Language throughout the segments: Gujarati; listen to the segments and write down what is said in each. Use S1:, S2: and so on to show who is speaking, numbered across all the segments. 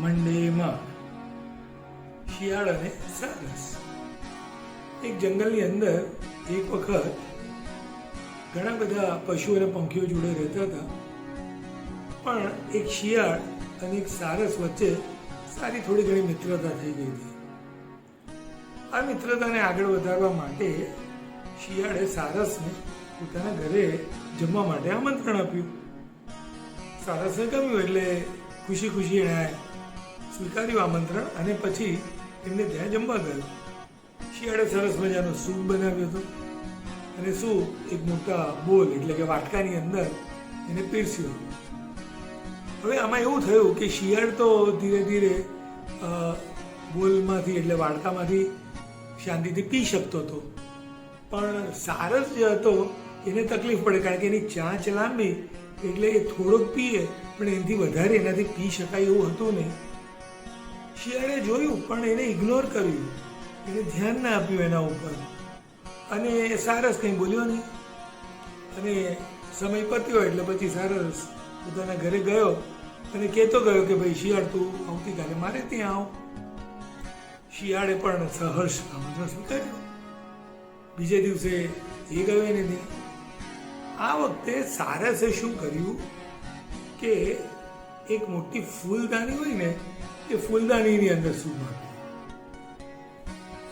S1: મંડેમાં શિયાળ અને સારસ એક જંગલની અંદર એક વખત ઘણા બધા પશુ અને પંખીઓ જોડે રહેતા હતા. પણ એક શિયાળ અને એક સારસ વચ્ચે સારી થોડી ઘણી મિત્રતા થઈ ગઈ હતી. આ મિત્રતાને આગળ વધારવા માટે શિયાળે સારસને પોતાના ઘરે જમવા માટે આમંત્રણ આપ્યું. સારસને ગમ્યું એટલે ખુશી ખુશી એણે સ્વીકાર્યું આમંત્રણ અને પછી એમને ત્યાં જમવા ગયો. શિયાળે સરસ મજાનો સૂપ બનાવ્યો હતો. અને સૂપ એક મોટા બોલ એટલે કે વાટકાની અંદર એને પીરસ્યું હવે આમાં એવું થયું કે શિયાળ તો ધીરે ધીરે બોલમાંથી એટલે વાડકામાંથી શાંતિથી પી શકતો હતો. પણ સારસ જે હતો, એને તકલીફ પડે કારણ કે એની ચાંચ લાંબી એટલે એ થોડોક પીએ, પણ એનાથી વધારે એનાથી પી શકાય એવું હતું નહીં. શિયાળે જોયું, પણ એને ઇગ્નોર કર્યું. એને ધ્યાન ના આપ્યું એના ઉપર. અને સારસ કંઈ બોલ્યો નહીં. અને સમય પત્યો એટલે પછી સારસ પોતાના ઘરે ગયો અને કહેતો ગયો કે ભાઈ શિયાળ તું આવતીકાલે મારે ત્યાં આવ. શિયાળે પણ સહર્ષ આમંત્રણ સ્વીકાર્યું. બીજે દિવસે એ ગયો એને ત્યાં. આ વખતે સારસે શું કર્યું કે એક મોટી ફૂલદાની હોય ને એ ફૂલદાનીની અંદર શું નાખવું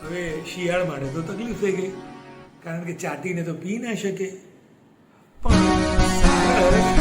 S1: હવે શિયાળ માટે તો તકલીફ થઈ ગઈ, કારણ કે ચાટીને તો પી ના શકે. પણ